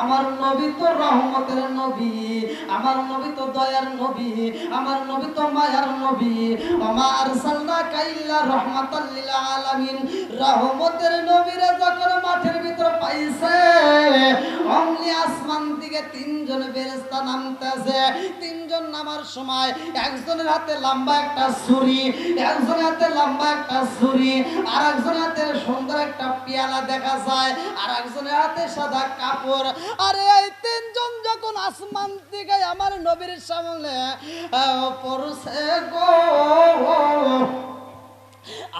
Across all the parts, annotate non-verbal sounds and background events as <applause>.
আমার নবী তো রহমতের নবী, আমার নবী তো দয়ার নবী, আমার নবী তো মায়ার নবী। ওমা আরসালনা কাইল্লা রহমাতাল লিল আলামিন। রহমতের নবীরা যখন মাঠের ভিতর অমনি আসমান দিকে তিনজন ফেরেশতা নামতেছে। তিনজন নামার সময় একজনের হাতে লম্বা একটা ছুরি, একজনের হাতে লম্বা একটা ছুরি আর একজনের হাতে সুন্দর একটা পেয়ালা দেখা যায় আর একজনের হাতে সাদা কাপড়। আরে এই তিনজন যখন আসমান থেকে আমার নবীর সামনে পড়ছে গো।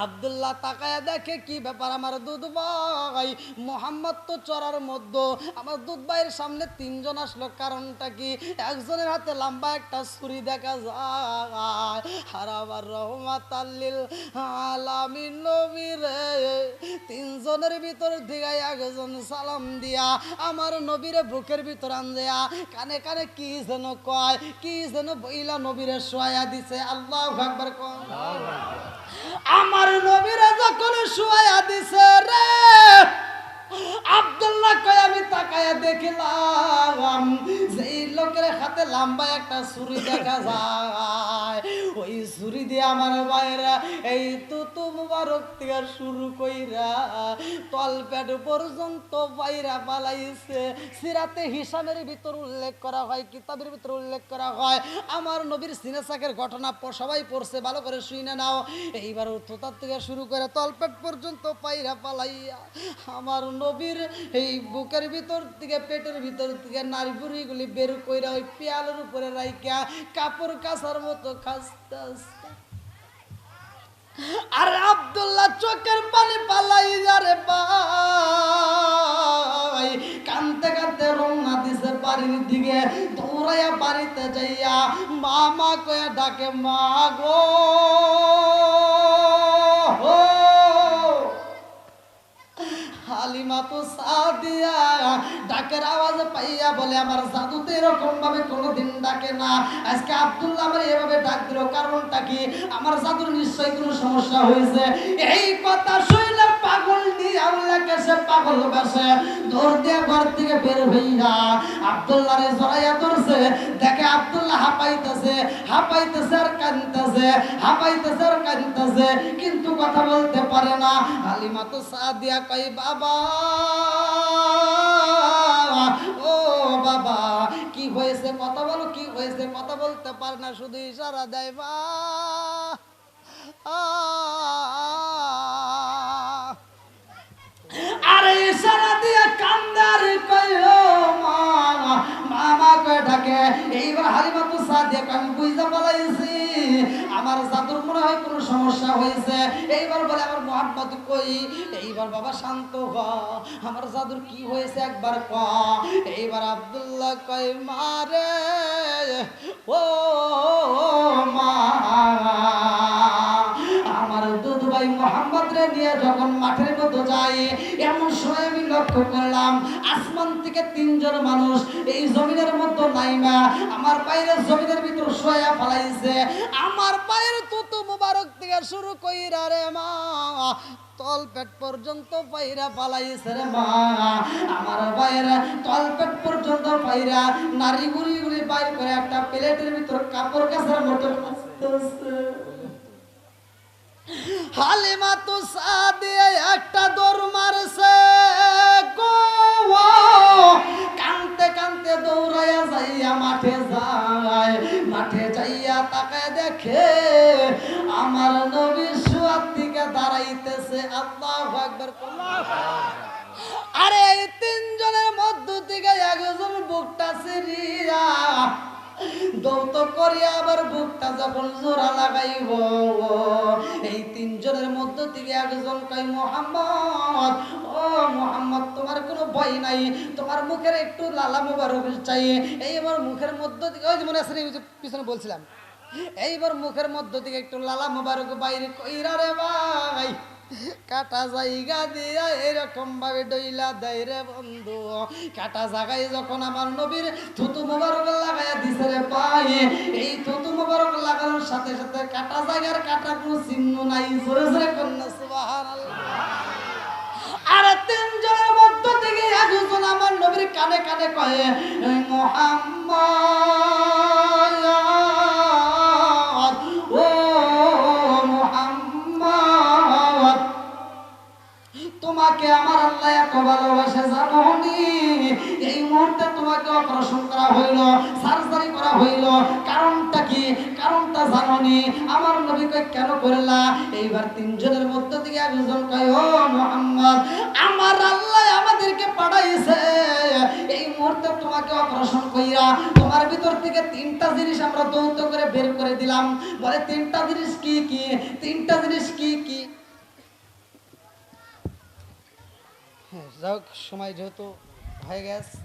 আব্দুল্লাহ তাকায়া দেখে, কি ব্যাপার আমার দুধ ভাই? মোহাম্মদ তো চড়ার মধ্যে। আমার দুধ ভাইয়ের সামনে তিনজন আসলো, কারণটা কি? একজনের হাতে লম্বা একটা ছুরি দেখা যায়। আর আবার রহমাত তিনজনের ভিতর থেকে একজন সালাম দিয়া, আমার নবীরে বুকের ভিতর আনদেয়া কানে কানে কি যেন কয়, কি যেন বইলা নবীরে শোয়া দিছে। আল্লাহ আকবার কয় আমার নবীরা যখন শুয়াইয়া দিছে রে আব্দুল্লাহ কয়, আমি তাকায়া দেখিলাম যে এই লোকের হাতে লম্বা একটা ছুরি দেখা যায়। ওই ছুরি দিয়ে আমার ভাইরা এই তুতু মুবারক থেকে শুরু কইরা তলপেট পর্যন্ত বাইরা পালাইছে। সিরাতে হিসামের ভিতর উল্লেখ করা হয়, কিতাবের ভিতর উল্লেখ করা হয়, আমার নবীর সিনেসাকের ঘটনা সবাই পড়ছে, ভালো করে শুনে নাও। এইবার থোতার থেকে শুরু করে তলপেট পর্যন্ত পাইরা পালাইয়া আমার নবীর এই বুকের ভিতর থেকে, পেটের ভিতর থেকে নারী বুড়িগুলি বের কইরা ওই পেয়ালের উপরে রাইকা কাপড় কাচার মতো খাস্তে আস্তে। আরে আব্দুল্লাহ চোখের পানি পালাই যারে ভাই। কানতে কানতে রওনা দিছে বাড়ির দিকে, দৌড়াইয়া বাড়িতে যাইয়া মা মা কয়ে ডাকে, মা গো। হালিমা তো ডাকের আওয়াজ পাইয়া বলে, আমার জাদু তো এরকম ভাবে কোনোদিন ডাকে না। আজকে আমার এভাবে ডাক দিল। কারণটা কি? আমার জাদুর নিশ্চয়ই কোনো সমস্যা হয়েছে। এই কথা শুনলে পাগল আল্লাহ কাছে পাগল থেকে আব্দুল্লাহ ধরছে। দেখে আব্দুল্লাহ হাঁপাইতেছে। হাঁপাইতেছে আর কানতেছে হাঁপাইতেছে আর কানতেছে কিন্তু কথা বলতে পারে না। হালিমা তো সাদিয়া কই বাবা, ও বাবা, কি হয়েছে? কথা বলো, কি হয়েছে? কথা বলতে পারে না, শুধু ইশারা দেয়, বা আরে ইশারা দিয়ে কান্দার কইলো মা কয়ে এইবার সাদিয়া পালাইছি আমার মনে হয় কোনো সমস্যা হয়েছে। এইবার বলে, আমার মোহাম্মদ কই? এইবার, বাবা, শান্ত হ। আমার জাদুর কি হয়েছে একবার ক। এইবার আব্দুল্লাহ কই মারে ও মা। রে নিয়ে যখন মাঠের মধ্যে যায় এমন সময় আমি লক্ষ্য করলাম, আসমান থেকে তিনজন মানুষ এই জমিনের মধ্যে নাইমা, আমার পায়ের জমিনের ভিতর শোয়া ফলাইছে আমার পায়ের তুতু মুবারক থেকে শুরু কইরা রে মা, তল পর্যন্ত পাইরা পালাইছে মা আমার তল একটা প্লেটের ভিতর কাপড় কাছার মতো। হালিমা তো দৌত করিয়া আবার বুকটা যখন জোড়া লাগাইব। এই তিনজনের মধ্য থেকে একজন কই মোহাম্মদ ও মোহাম্মদ তোমার কোনো ভয় নাই। তোমার মুখের একটু লালা মোবারক চাই। এইবার মুখের মধ্য থেকে ওই যে মনে আছে না, পিছনে বলছিলাম। এইবার মুখের মধ্য থেকে একটু লালা মোবারক বাইরে কইরা রে ভাই। কাটা জায়গা দিয়া এরকম ভাবে ডইলা দেয় রে বন্ধু। কাটা জায়গায় যখন আমার নবীর থুতু মোবারক লাগাইয়া দিছে রে পায়ে এই থুতু মোবারক লাগানোর সাথে সাথে কাটা জায়গার কাটা কোনো চিহ্ন নাই। জোরে জোরে কন্যা, সুবহানাল্লাহ। আরে তিনজনের মধ্য থেকে একজন আমার নবীর কানে কানে কয়ে মোহাম্মদ তোমাকে আমার আল্লাহ এত ভালোবাসে জানি এই মুহূর্তে তোমাকে অপারেশন করা হইল সার্জারি করা হইল। কারণটা কি? কারণটা জানি আমার নবীকে কেন করলা? এইবার তিনজনের মধ্য থেকে একজন কয়, ও মোহাম্মদ, আমার আল্লাহ আমাদেরকে পাঠাইছে। এই মুহূর্তে তোমাকে অপারেশন কইরা তোমার ভিতর থেকে তিনটা জিনিস আমরা দৌত করে বের করে দিলাম। বলে, তিনটা জিনিস কি কি? তিনটা জিনিস কি কি? হ্যাঁ যাই হোক সময় যেহেতু হয়ে গেছে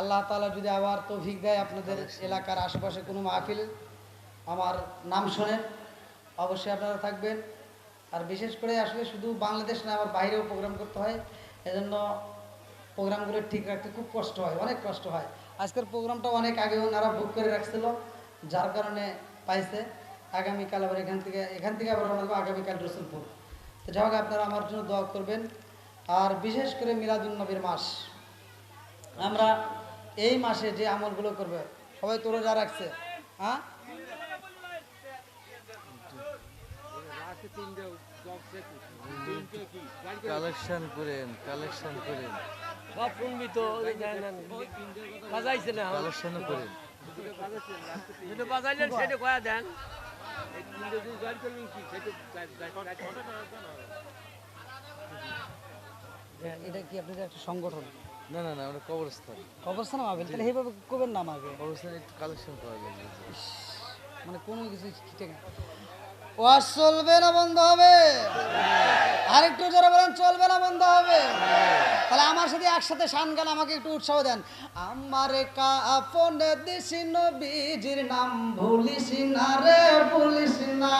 আল্লাহ তালা যদি আবার তৌফিক দেয় আপনাদের এলাকার আশেপাশে কোনো মাহফিল আমার নাম শোনেন অবশ্যই আপনারা থাকবেন। আর বিশেষ করে আসলে শুধু বাংলাদেশ না আবার বাইরেও প্রোগ্রাম করতে হয় এজন্য প্রোগ্রামগুলো ঠিক রাখতে খুব কষ্ট হয় অনেক কষ্ট হয়। আজকের প্রোগ্রামটা অনেক আগে ওনারা বুক করে রাখছিল যার কারণে পাইছে। আগামীকাল আবার এখান থেকে এখান থেকে আবার আগামীকাল রসুলপুর। তো যাই হোক আপনারা আমার জন্য দোয়া করবেন। আর বিশেষ করে মিলাদুল নবীর মাস। আমরা এই মাসে যে আমলগুলো করবে সবাই তো রোজা রাখছে হ্যাঁ? কালেকশন করেন কালেকশন করেন। সব শুনবি তো বাজাইছে না। কালেকশন করেন। যেটা বাজাইলেন সেটা কয়া দেন? এটা কি আপনাদের একটা সংগঠন? না না না আমরা কবরস্থান। অবস্থা না মাহবিল তাহলে এইভাবে করবেন নাম আমাকে কবরস্থান একটু কালেকশন করা লাগবে মানে কোনো কিছু ঠিক না ওয়াজ চলবে না বন্ধ হবে। আরেকটু জোরে বলেন চলবে না বন্ধ হবে। তাহলে আমার সাথে একসাথে শান গান আমাকে একটু উৎসাহ দেন। আমার কাপন দিছি নবীজির নাম ভুলিস না রে ভুলিস না।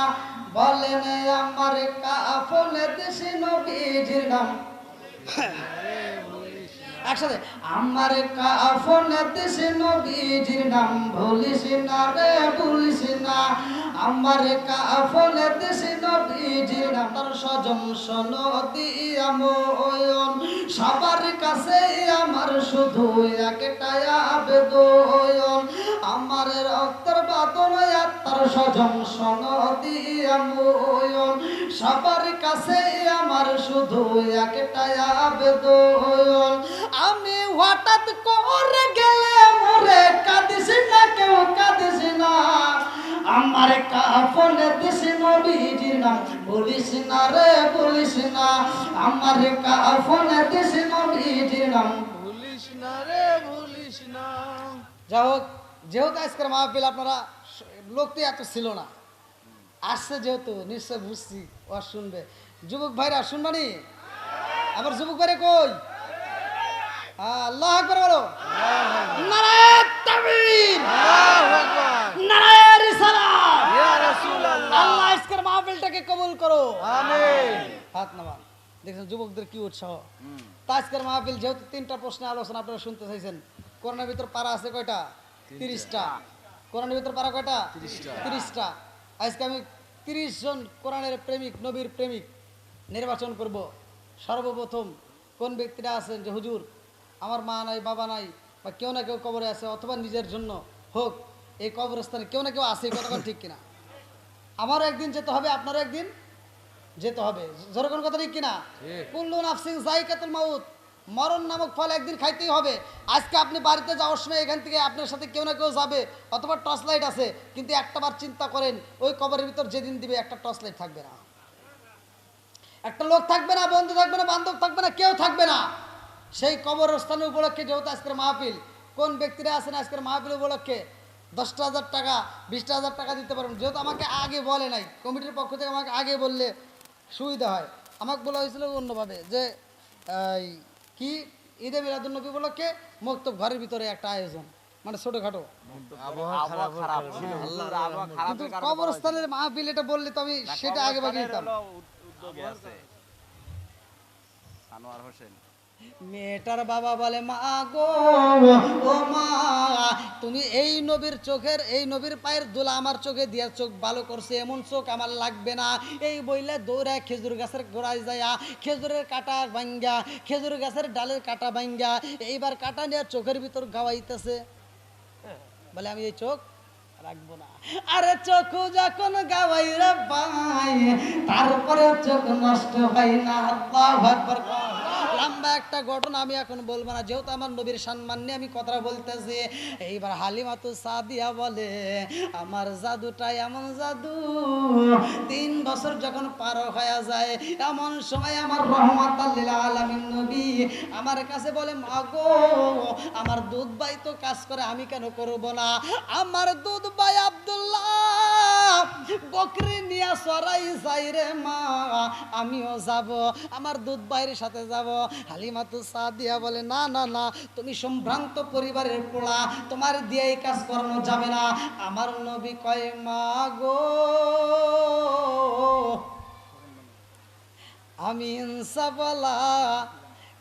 বলেন আমার কাপন দিছি নবীজির নাম <laughs> একসাথে, আমার কাফন দেশে নবীজির নাম ভুলিস না রে, ভুলিস না। আমার কাফন দেশে নবীজির নাম, তার সজম সনদি আময়ন সবার কাছে আমার শুধু একটাই আবেদন। আমার রক্তের বাদন সনদি আময়ন সবার কাছে আমার শুধু একটাই আবেদন। আমি হঠাৎ করে গেলে মরে কাঁদিস না, কেউ কাঁদিস না। আমার কাফনে দিস নবীজির নাম, বলিস না রে, বলিস না। আমার কাফনে দিস নবীজির নাম ভুলিস না রে ভুলিস না। যাই হোক, যেহেতু আজকের মাহফিল আপনারা লোক তো এত ছিল না। আসছে যেহেতু নিশ্চয় বুঝছি ও শুনবে। যুবক ভাইরা শুনবানি আবার যুবক ভাইরা কই? আল্লাহ আকবার বলো। আল্লাহ আজকের মাহফিলটাকে কবুল করো। হাত নামান। দেখছেন যুবকদের কি উৎসাহ। তা আজকের মাহফিল যেহেতু তিনটা আলোচনা আপনারা শুনতে চাইছেন করোনার ভিতর পারা আছে কয়টা? তিরিশটা। কোরআনের ভিতর পারা কয়টা? তিরিশটা। আজকে আমি তিরিশ জন কোরআনের প্রেমিক নবীর প্রেমিক নির্বাচন করব। সর্বপ্রথম কোন ব্যক্তিরা আছেন যে হুজুর আমার মা নাই বাবা নাই বা কেউ না কেউ কবরে আছে অথবা নিজের জন্য হোক এই কবরস্থানে কেউ না কেউ আছে কতক্ষণ ঠিক কিনা? আমারও একদিন যেতে হবে আপনারও একদিন যেতে হবে যেরকম কথা ঠিক কিনা। কুল্লু নাফসিং জাইকাতুল মাউত মরণ নামক ফল একদিন খাইতেই হবে। আজকে আপনি বাড়িতে যাওয়ার সময় এখান থেকে আপনার সাথে কেউ না কেউ যাবে অথবা টর্চ লাইট আছে কিন্তু একটা বার চিন্তা করেন ওই কবরের ভিতর যেদিন দিবে একটা টর্চ লাইট থাকবে না। একটা লোক থাকবে না বন্ধু থাকবে না বান্ধব থাকবে না কেউ থাকবে না। সেই কবর কবরস্থান উপলক্ষে যেহেতু আজকের মাহফিল কোন ব্যক্তিরা আছেন আজকের মাহফিল উপলক্ষে? দশটা হাজার টাকা বিশটা হাজার টাকা দিতে পারবেন যেহেতু আমাকে আগে বলে নাই কমিটির পক্ষ থেকে আমাকে আগে বললে সুবিধা হয়। আমাকে বলা হয়েছিল অন্যভাবে যে এই, কি ঈদে মিলাদুন্নবী উপলক্ষে মুক্ত ঘরের ভিতরে একটা আয়োজন? মানে ছোটখাটো। আবহাওয়া খারাপ ছিল। কিন্তু কবরস্থানের মাহফিল এটা বললে তো আমি সেটা আগে বাগিয়ে দিতাম। আনোয়ার হোসেন। মেয়েটার বাবা বলে, মা গো, ও মা, তুমি এই নবীর চোখের, এই নবীর পায়ের দোলা আমার চোখে দিয়ে চোখ ভালো করছে, এমন চোখ আমার লাগবে না। এই বইলে দৌড়ায় খেজুর গাছের গোড়ায় যায়া, খেজুরের কাটা ভাঙ্গা, খেজুর গাছের ডালের কাটা ভাঙ্গা, এইবার কাটা নিয়ে চোখের ভিতর গাওয়াইতেছে। বলে, আমি এই চোখ রাখব না। আরে চোখ যখন গাওয়াই রে ভাই তারপরে চোখ নষ্ট হয় না। লম্বা একটা ঘটনা আমি এখন বলব না। যেহেতু আমার নবীর সম্মান নিয়ে আমি কথা বলতেছি, এইবার হালিমা তো সাদিয়া বলে, আমার জাদুটা এমন জাদু, তিন বছর যখন পার হয়ে যায়, এমন সময় আমার রহমত আলামিন নবী আমার কাছে বলে, মাগো, আমার দুধ ভাই তো কাজ করে, আমি কেন করব না? আমার দুধ ভাই আব্দুল্লাহ বকরি নিয়ে সরাই মা, আমিও যাব, আমার দুধ ভাইয়ের সাথে যাব। হালিমা তো সাদিয়া বলে, না না না, তুমি সম্ভ্রান্ত পরিবারের পোড়া তোমার দিয়ে কাজ করানো যাবে না। আমার নবী কয়, মা গো, আমি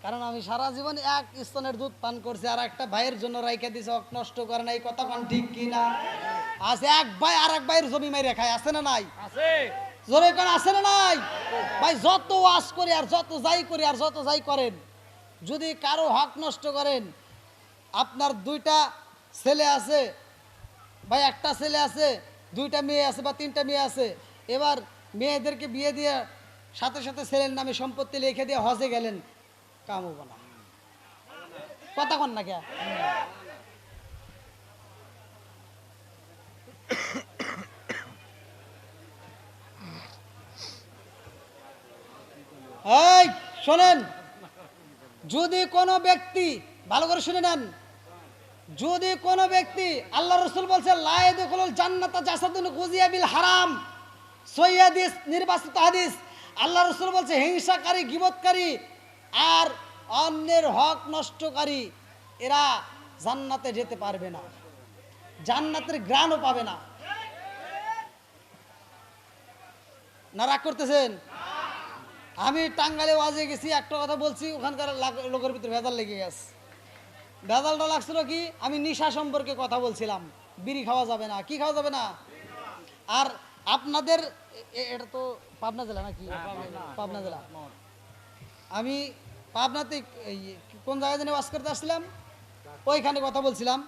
কারণ আমি সারা জীবন এক স্তনের দুধ পান করছি, আর একটা ভাইয়ের জন্য রাইখা দিছে নষ্ট করে না, এই কথা ঠিক কিনা? আছে এক ভাই আর এক ভাইয়ের জমি মাইরে খায় আছে না নাই? আছে। জোরে কোন আছে না নাই? ভাই যত ওয়াজ করি আর যত যাই করি আর যত যাই করেন যদি কারও হক নষ্ট করেন আপনার দুইটা ছেলে আছে ভাই একটা ছেলে আছে দুইটা মেয়ে আছে বা তিনটা মেয়ে আছে এবার মেয়েদেরকে বিয়ে দিয়ে সাথে সাথে ছেলের নামে সম্পত্তি লিখে দিয়ে হজে গেলেন কাম হব না। কথা কন না কে? এই, শোনেন। যদি কোনো ব্যক্তি, ভালো করে শুনে নেন। যদি কোনো ব্যক্তি, আল্লাহ রসুল বলছে হারাম। সৈয়াদিস নির্বাচিত হাদিস। আল্লাহ রসুল বলছে, হিংসাকারী, গিবৎকারী আর অন্যের হক নষ্টকারী, এরা জান্নাতে যেতে পারবে না। জান্নাতের গ্রাণও পাবে না। না রাগ করতেছেন? আমি টাঙ্গালে ওয়াজে গেছি একটা কথা বলছি ওখানকার লোকের ভিতরে ভেজাল লেগে গেছে। ভেজালটা লাগছিল কি আমি নিশা সম্পর্কে কথা বলছিলাম বিড়ি খাওয়া যাবে না কি খাওয়া যাবে না? আর আপনাদের এটা তো পাবনা জেলা নাকি? পাবনা জেলা। আমি পাবনাতে কোন জায়গায় জানি ওয়াজ করতে আসছিলাম ওইখানে কথা বলছিলাম।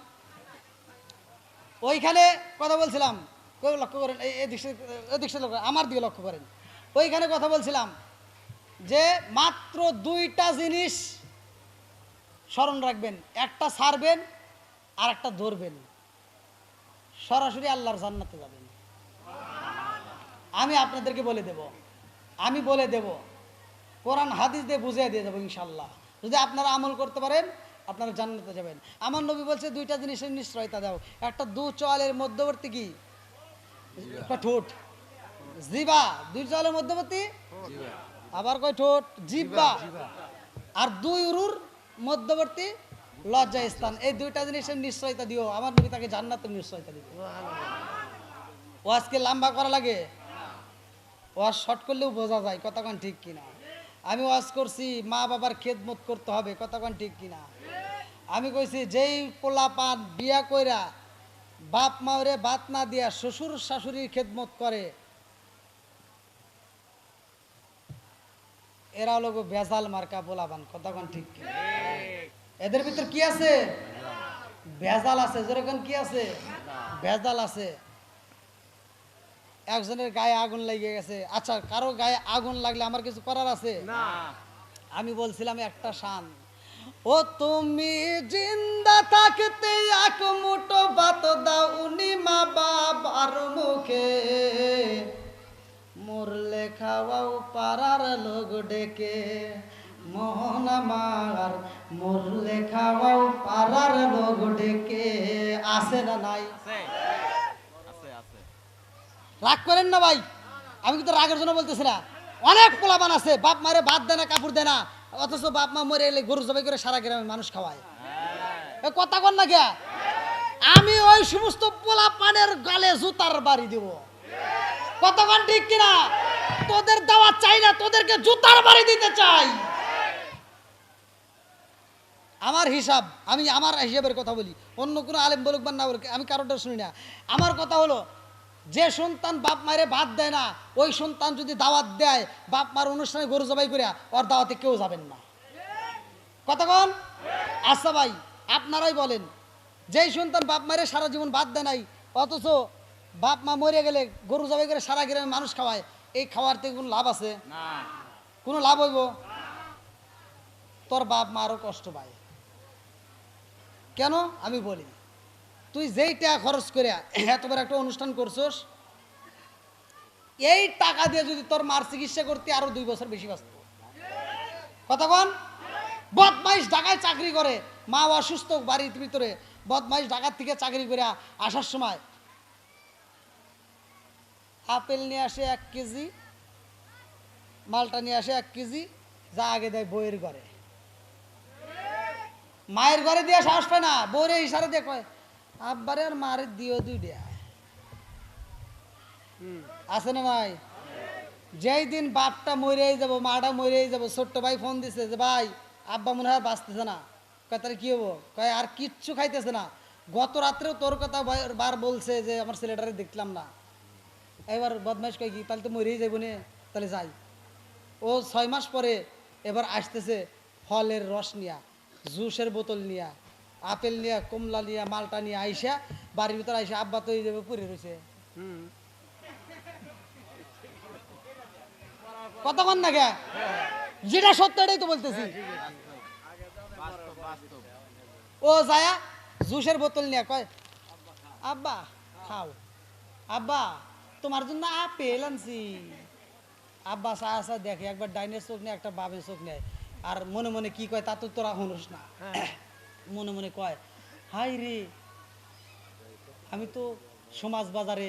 ওইখানে কথা বলছিলাম, কেউ লক্ষ্য করেন, এই সে- লক্ষ্য আমার দিকে লক্ষ্য করেন। ওইখানে কথা বলছিলাম যে মাত্র দুইটা জিনিস স্মরণ রাখবেন, একটা ছাড়বেন আর একটা ধরবেন। সরাসরি আল্লাহর জান্নাতে যাবেন। আমি আপনাদেরকে বলে দেব, আমি বলে দেব, কোরআন হাদিস দিয়ে বুঝিয়ে দিয়ে যাব ইনশাল্লাহ যদি আপনারা আমল করতে পারেন আপনারা জান্নাতে যাবেন। আমার নবী বলছে দুইটা জিনিসের নিশ্চয়তা দাও। একটা দু চোয়ালের মধ্যবর্তী কি? একটা ঠোঁট। জিবা। দুই চোয়ালের মধ্যবর্তী? আবার কয় ঠোঁট? জিব্বা। আর দুই উরুর মধ্যবর্তী লজ্জা স্থান এই দুইটা জিনিসের নিশ্চয়তা দিও। আমার নবী তাকে জান্নাতের নিশ্চয়তা দিবে। ও আজকে লম্বা করা লাগে। ওয়াজ শর্ট করলেও বোঝা যায় কতক্ষণ ঠিক কিনা। আমি ওয়াজ করছি মা বাবার খেদমত করতে হবে কতক্ষণ ঠিক কিনা। আমি কইছি যেই পোলা পান বিয়া কইরা বাপ মাওরে বাত না দিয়া শ্বশুর শাশুড়ির খেদমত করে এরা গো বেজাল মার্কা পোলাবান কতক্ষণ ঠিক এদের ভিতর কি আছে? ভেজাল আছে যেরকম কি আছে? ভেজাল আছে। একজনের গায়ে আগুন লেগে গেছে। আচ্ছা কারও গায়ে আগুন লাগলে আমার কিছু করার আছে? আমি বলছিলাম একটা শান। ও তুমি জিন্দা থাকতে এক মুঠো ভাত দাও উনি মা বাবার মুখে। মরলে খাওয়াও পাড়ার লোক ডেকে। মোহন আমার মরলে খাওয়াও পাড়ার লোক ডেকে। আসে না নাই? রাগ করেন না ভাই আমি কিন্তু রাগের জন্য বলতেছি না। অনেক পোলাবান আছে বাপ মারে ভাত দেয় না কাপড় দেয় না। অথচ বাপ মা মরে এলে গরু জবাই করে সারা গ্রামে মানুষ খাওয়ায়। কথা কর না কে? আমি ওই সমস্ত পোলা পানের গালে জুতার বাড়ি দিব। কতক্ষণ ঠিক কিনা? তোদের দেওয়া চাই না, তোদেরকে জুতার বাড়ি দিতে চাই। আমার হিসাব, আমি আমার হিসাবের কথা বলি। অন্য কোনো আলেম বলুক বা না বলুক, আমি কারোটা শুনি না। আমার কথা হলো যে সন্তান বাপ মায়ের বাদ দেয় না ওই সন্তান যদি দাওয়াত দেয় বাপ মার অনুষ্ঠানে গরু জবাই করে ওর দাওয়াতে কেউ যাবেন না। কতক্ষণ আচ্ছা ভাই আপনারাই বলেন যেই সন্তান বাপ মায়ের সারা জীবন বাদ দেয় নাই অথচ বাপ মা মরে গেলে গরু জবাই করে সারা গ্রামে মানুষ খাওয়ায় এই খাওয়ার থেকে কোনো লাভ আছে? কোনো লাভ হইব? তোর বাপ মা আরও কষ্ট পায়। কেন? আমি বলি। তুই যেই টাকা খরচ করে এত বড় একটা অনুষ্ঠান করছোস, এই টাকা দিয়ে যদি তোর মার চিকিৎসা করতে আরও দুই বছর বেশি বাঁচত। কতক্ষণ বদমাইশ ঢাকায় চাকরি করে, মা অসুস্থ বাড়ির ভিতরে, বদমাইশ ঢাকার থেকে চাকরি করে আসার সময়। আপেল নিয়ে আসে এক কেজি, মালটা নিয়ে আসে এক কেজি, যা আগে দেয় বইয়ের ঘরে। মায়ের ঘরে দিয়ে সাহস পায় না বউরে ইশারা দিয়ে কয় আব্বারে আর মারে দিও দুইটা। আছে না ভাই? যেই দিন বাপটা মরেই যাব মাটা মরেই যাব ছোট্ট ভাই ফোন দিছে যে ভাই আব্বা মনে হয় বাঁচতেছে না। কয় তাহলে কি হব? কয় আর কিচ্ছু খাইতেছে না। গত রাত্রেও তোর কথা বার- বার বলছে যে আমার ছেলেটারে দেখলাম না। এবার বদমাইশ কয় কি তাহলে তো মরেই যাব নে তাহলে যাই। ও ছয় মাস পরে এবার আসতেছে ফলের রস নিয়া জুসের বোতল নিয়া। আপেল নিয়া কমলা নিয়া মালটা নিয়ে আইসা বাড়ির ভিতরে আইসা আব্বা তো এই যাবে পড়ে রয়েছে কতক্ষণ না গে যেটা সত্য এটাই তো বলতেছি। ও যায়া জুসের বোতল নিয়ে কয় আব্বা খাও। আব্বা তোমার জন্য আপেল আনছি। আব্বা চা আসা দেখে একবার ডাইনের চোখ নেয় একটা বাবের চোখ নেয় আর মনে মনে কি কয় তা তো তোরা শুনোস না। মনে মনে কয় হাই রে, আমি তো সমাজ বাজারে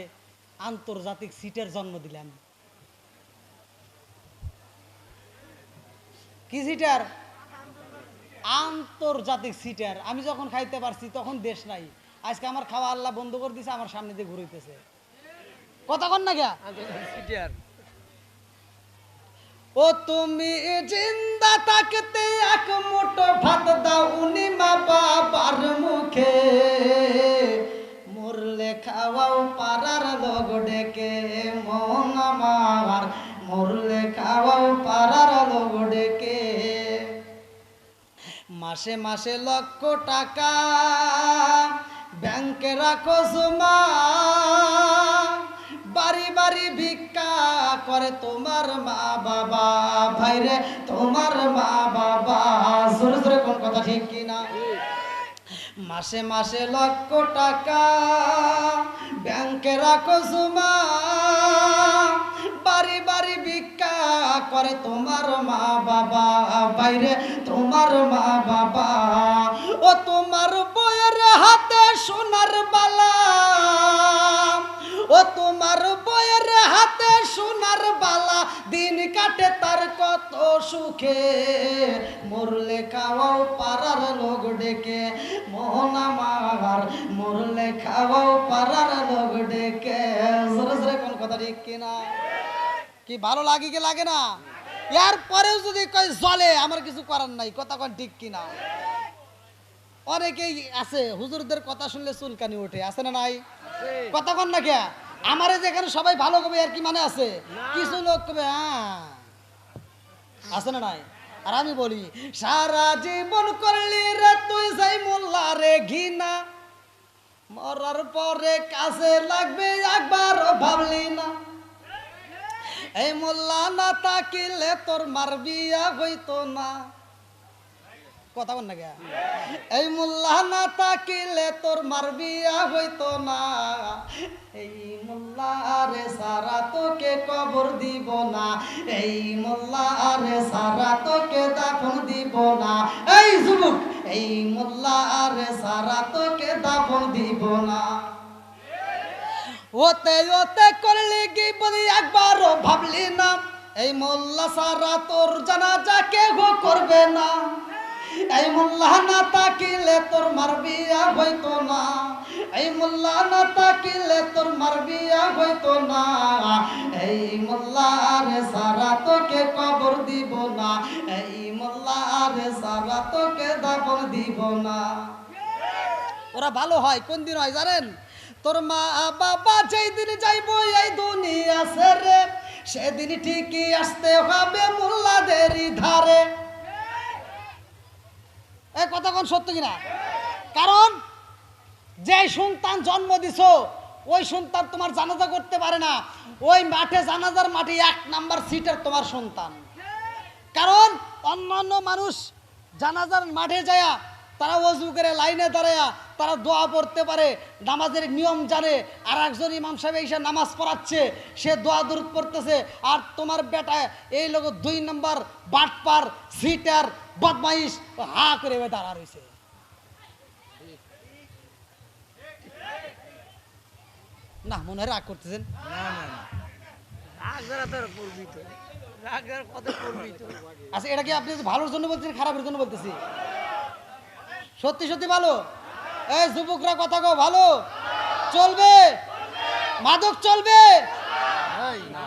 আন্তর্জাতিক সিটের জন্ম দিলাম। কি সিটার? আন্তর্জাতিক সিটার। আমি যখন খাইতে পারছি তখন দেশ নাই। আজকে আমার খাওয়া আল্লাহ বন্ধ করে দিছে, আমার সামনে দিয়ে ঘুরাইতেছে। কতক্ষণ না গিয়া? সিটিয়ার ও তুমি জিন্দা থাকতে এক মুঠো ভাত দাও উনি মা বাবার মুখে। মরলে খাওয়াও পারার লোক ডেকে, মন আমার। মরলে খাওয়াও পারার লোক ডেকে। মাসে মাসে লক্ষ টাকা ব্যাংকে রাখো জমা। বাড়ি বাড়ি ভিক্ষা করে তোমার মা বাবা ভাইরে, তোমার মা বাবা জোরে জোরে কোন কথা ঠিক কিনা? মাসে মাসে লক্ষ টাকা ব্যাংকে রাখো জমা। বাড়ি বাড়ি ভিক্ষা করে তোমার মা বাবা বাইরে তোমার মা বাবা ও তোমার বইয়ের হাতে সোনার বালা। ও তোমার বইয়ের হাতে সোনার বালা, দিন কাটে তার কত সুখে। মরলে খাওয়াও পাড়ার লোক ডেকে মোহন আমার মরলে খাওয়াও পাড়ার লোক ডেকে। কোন কথা ঠিক কিনা কি ভালো লাগে কি লাগে না? এর পরেও যদি কয় জলে, আমার কিছু করার নাই, কথা কোন ঠিক কিনা অনেকেই আছে হুজুরদের কথা শুনলে চুলকানি ওঠে আছে না নাই? কথা কন না কে আমারে যেখানে সবাই ভালো কবে আর কি মানে আছে? কিছু লোক কবে হ্যাঁ আছে না নাই? আর আমি বলি সারা জীবন করলি রে তুই যাই মোল্লা রে ঘিনা মরার পরে কাছে লাগবে একবার ভাবলি না। এই মোল্লা না তাকিলে তোর মারবিয়া হইতো না। কথা বল না এই মোল্লা না তাকিলে তোর মার বিয়া হইতো না। এই মোল্লা রে সারা তোকে কবর দিব না। এই মোল্লা রে সারা তোকে দাফন দিব না। এই যুবক, এই মোল্লা রে সারা তোকে দাফন দিব না। ওতে ওতে করলে কি বলি একবারও ভাবলি না। এই মোল্লা সারা তোর জানাজা কেউ করবে না। এই মোল্লা না তাকিলে তোর মার বিয়া হইতো না। এই মোল্লা না তাকিলে তোর মার বিয়া হইতো না। এই মোল্লারে সারা তোকে কবর দিব না। এই মোল্লারে সারা তোকে দাপন দিব না। ওরা ভালো হয়, কোন দিন হয় জানেন? তোর মা বাবা যেই দিন যাইব এই দুনিয়া ছেড়ে, সেদিন ঠিকই আসতে হবে মোল্লাদেরই ধারে। এই কথা কোন সত্য কিনা? কারণ যে সন্তান জন্ম দিছ, ওই সন্তান তোমার জানাজা করতে পারে না। ওই মাঠে জানাজার মাঠে এক নাম্বার সিটের তোমার সন্তান। কারণ অন্যান্য মানুষ জানাজার মাঠে যায়া, তারা অজু করে লাইনে দাঁড়ায়া, তারা দোয়া পড়তে পারে, নামাজের নিয়ম জানে আর একজন ইমাম সাহেব এসে নামাজ পড়াচ্ছে, সে দোয়া দূরত পড়তেছে, আর তোমার বেটা এই লোক দুই নম্বর বাটপার, সিটার বদমাইশ হা করে দাঁড়া রয়েছে। না মনে হয় রাগ করতেছেন? আচ্ছা এটা কি আপনি ভালোর জন্য বলছেন খারাপের জন্য বলতেছি? সত্যি সত্যি ভালো? এই যুবকরা কথা কও ভালো? চলবে? মাদক চলবে? না।